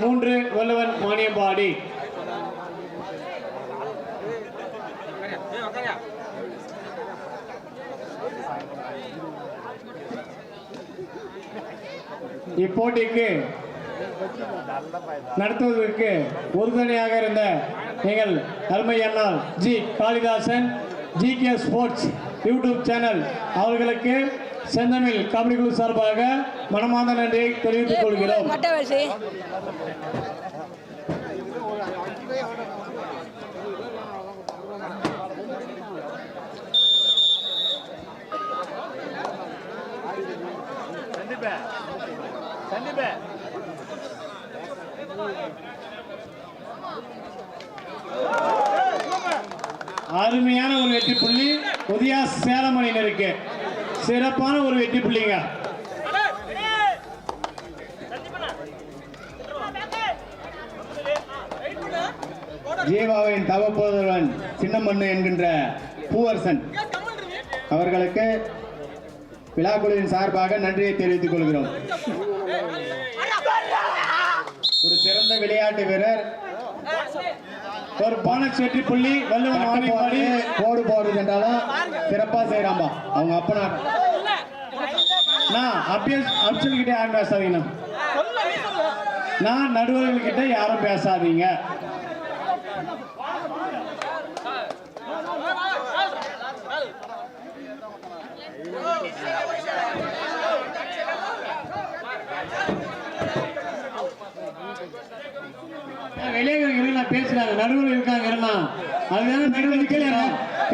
மூன்று வல்லவன் மானியம்பாடி. இப்போட்டிக்கு நடத்துவதற்கு உறுதுணையாக இருந்த எங்கள் அருமை ji. Kalidasan G. K. Sports. YouTube channel அவர்களுக்கு செந்தமிழ் கபடி குழு சார்பாக மனமார்ந்த நன்றியை தெரிவித்துக் கொள்கிறோம். அருமையான ஒரு வெற்றி புள்ளி. உதயா சேலம் அணியினருக்கு சிறப்பான ஒரு வெற்றி புள்ளிங்க. ஜீவாவின் தவப்போதவன் சின்னமண்ணு என்கின்ற பூவரசன் அவர்களுக்கு விழாக்குழுவின் சார்பாக நன்றியை தெரிவித்துக் கொள்கிறோம். ஒரு சிறந்த விளையாட்டு வீரர் ஒரு போனஸ் வெற்றி புள்ளி வள்ளுவன் போடுறது, கோடு போடுறது என்றாலும் சிறப்பா செய்யறாம்பா அவங்க அப்பனா நான் அபியஸ் அப்சல் கிட்ட யாரும் பேசாதீங்கண்ணா. நான் நடுவர்கள் கிட்ட யாரும் பேசாதீங்க. நான் பேசுறாங்க. நடுவில் இருக்காங்க இருந்தா அதுதானே நடுவில் கீழே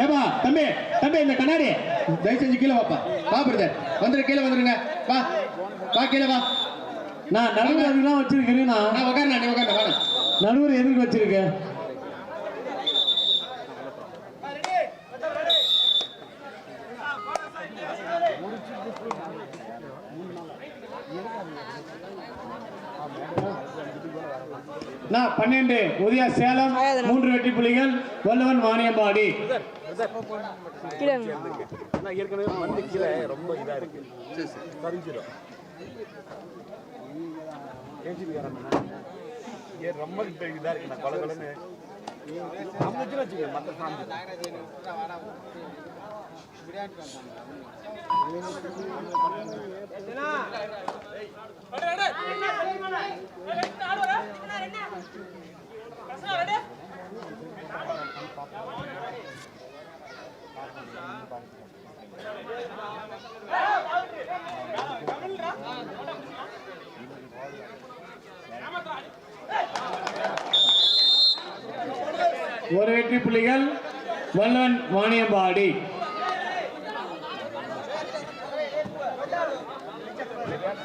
ஏப்பா தம்பி தம்பி இந்த கண்ணாடி. தயவு செஞ்சு கீழே வாப்பா. வா பிரதர். வந்துரு கீழே வந்துருங்க. வா வா கீழே வா. நான் நடுவில் அதுதான் வச்சிருக்கிறேன்னா நான் உட்காருண்ணா நீ உட்காருண்ணா வாங்க. நடுவர் எதுக்கு வச்சிருக்க? நான் பன்னெண்டு உதயா சேலம் மூன்று வெற்றி புள்ளிகள் வள்ளுவன் வாணியம்பாடி. ரொம்ப இதா இருக்கு. நான் கொலை கொலைன்னு மற்ற சாமி ஒரு வெற்றி புள்ளிகள் வல்லவன் வாணியம்பாடி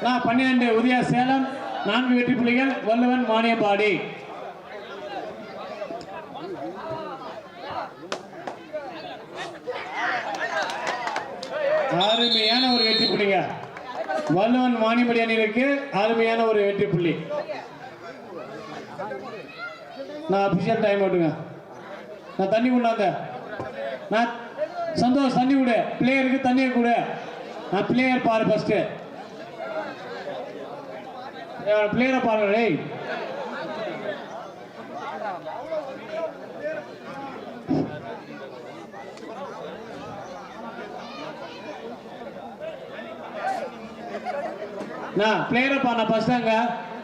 நான் பன்னிரண்டு உதயா சேலம் நான்கு வெற்றி புள்ளிகள் வல்லவன் மானியம்பாடி. அருமையான ஒரு வெற்றி புள்ளிங்க வல்லவன் வாணியம்பாடி அணியிற்கு அருமையான ஒரு வெற்றி புள்ளி நான் அபிஷியல் டைம் விட்டுங்க நான் தண்ணி கொண்டாந்த. நான் சந்தோஷ் தண்ணி கொடு. பிளேயருக்கு தண்ணியை கொடு. நான் பிளேயர் பாரு ஃபஸ்ட்டு பிளேயரை பாருங்க டேய் நான் பிளேயரை பாரு ஃபர்ஸ்ட் அங்க.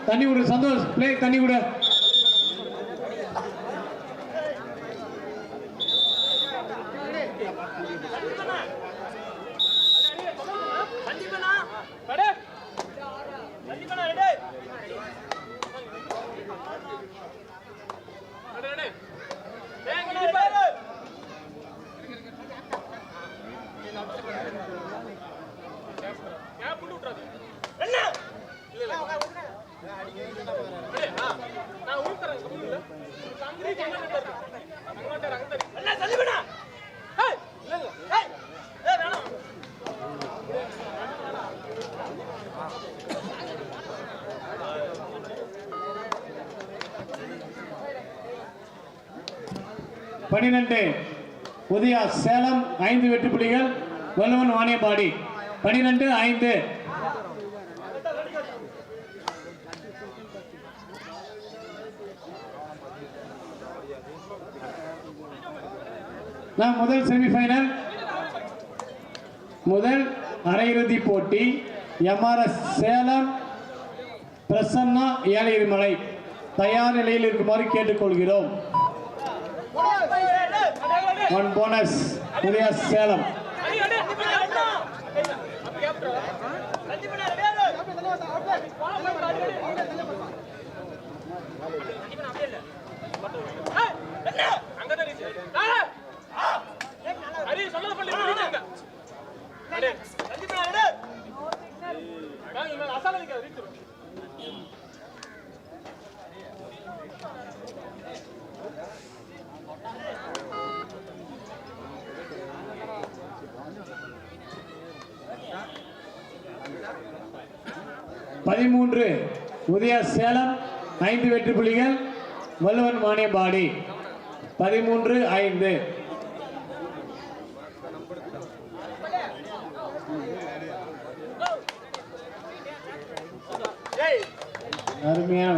தண்ணி விடு சந்தோஷ் பிளே தண்ணி விடு பனிரெண்டு உதயா சேலம் ஐந்து வெற்றி புலிகள் வல்லுவன் வாணியம்பாடி. பனிரெண்டு ஐந்து. நான் முதல் செமிஃபைனல் முதல் அரையிறுதி போட்டி எம்ஆர்எஸ் சேலம் பிரசன்னா ஏழையர்மலை தயார் நிலையில் இருக்குமாறு கேட்டுக்கொள்கிறோம். ஒன் போனஸ் புதிய சேலம் பதிமூன்று உதயா சேலம் ஐந்து வெற்றி புள்ளிகள் வல்லுவன் மானியம்பாடி. பதிமூன்று ஐந்து. அருமையான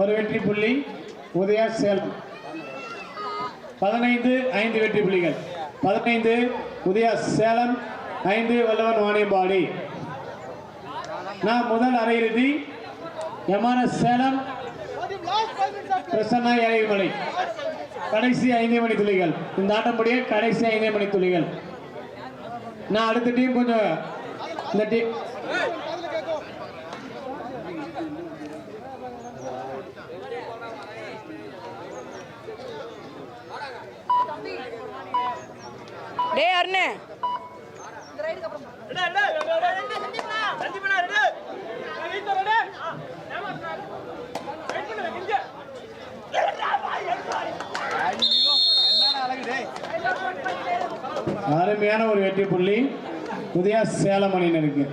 ஒரு வெற்றி புள்ளி உதயா சேலம். பதினைந்து ஐந்து வெற்றி புள்ளிகள். பதினைந்து உதயா சேலம் ஐந்து வல்லவன் வாணியம்பாடி. நான் முதல் அரையிறுதி எமான சேலம் பிரசன்னா ஏழைமலை. கடைசி ஐந்தே மணி துளிகள். இந்த ஆட்டம்படியே கடைசி ஐந்தே மணி துளிகள். நான் அடுத்த டீம் கொஞ்சம் இந்த டீம் டேய் அருணே அருமையான ஒரு வெற்றி புள்ளி. புதிய சேலம் அணியினருக்கு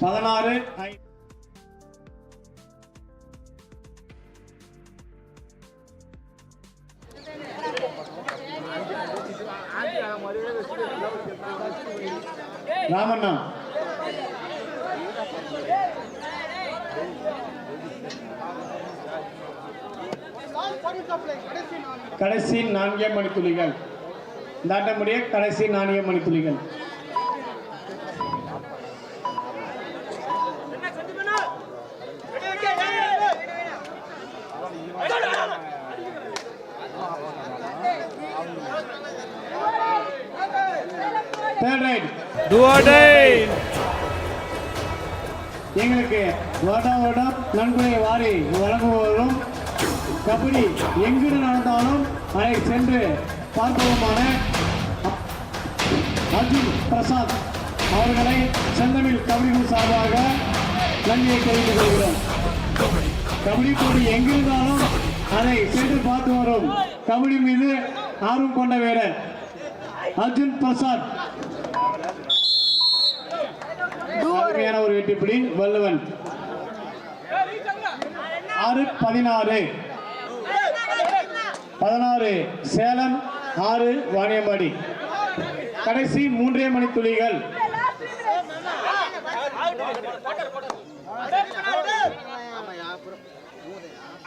பதினாறு ராமண்ணா. கடைசி நான்கே மணித்துளிகள். தாட்ட முடிய கடைசி நான்கே மணித்துளிகள். எங்களுக்கு வருடா வருடம் நன்கொடை வாரி வழங்குவதும் கபடி எங்கிரு நடந்தாலும் அதை சென்று பார்ப்பதுமான அர்ஜுன் பிரசாத் அவர்களை செந்தமிழ் கபடி சார்பாக நன்றியை தெரிவித்துக் கொள்கிறோம். கபடி போட்டி எங்கிருந்தாலும் அதை சென்று பார்த்து வரும். கபடி மீது ஆர்வம் கொண்ட வீரர் அர்ஜுன் பிரசாத் அருமையான ஒரு வெட்டிப்பிடி வல்லவன் ஆறு பதினாறு. பதினாறு சேலம். ஆறு வாணியம்பாடி. கடைசி மூன்றே மணி துளிகள்.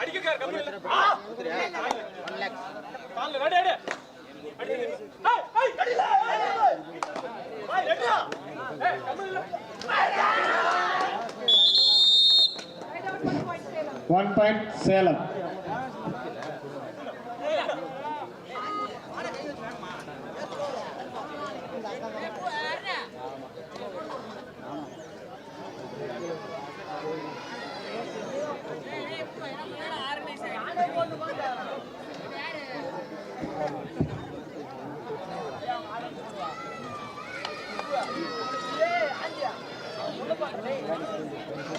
அடிக்கா ஒன் பாயிண்ட் சேலம்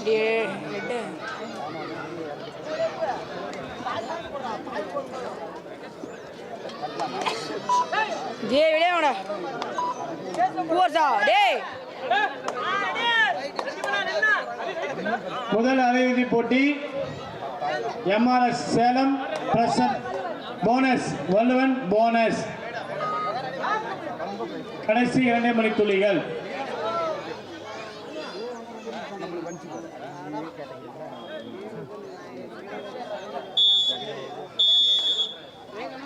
டே ரெட்டு ஜே வெளியே வாடா டேய். முதல் அரையிறுதி போட்டி எம்ஆர்எஸ் சேலம் பிரசன் போனஸ் வள்ளுவன் போனஸ் கடைசி இரண்டே மணி துளிகள்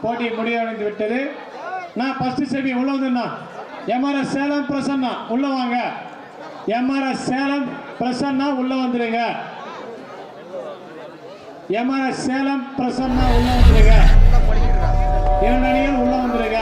போட்டி முடிவடைந்து விட்டது. நான் ஃபஸ்ட்டு செமி உள்ள வந்துண்ணா எம்ஆர்எஸ் சேலம் பிரசன்னா உள்ள வாங்க. எம்ஆர்எஸ் சேலம் பிரசன்னா உள்ள வந்துருங்க. எம்ஆர்எஸ் சேலம் பிரசன்னா உள்ள வந்துருங்க. இரண்டு அணிகள் உள்ள வந்துருங்க.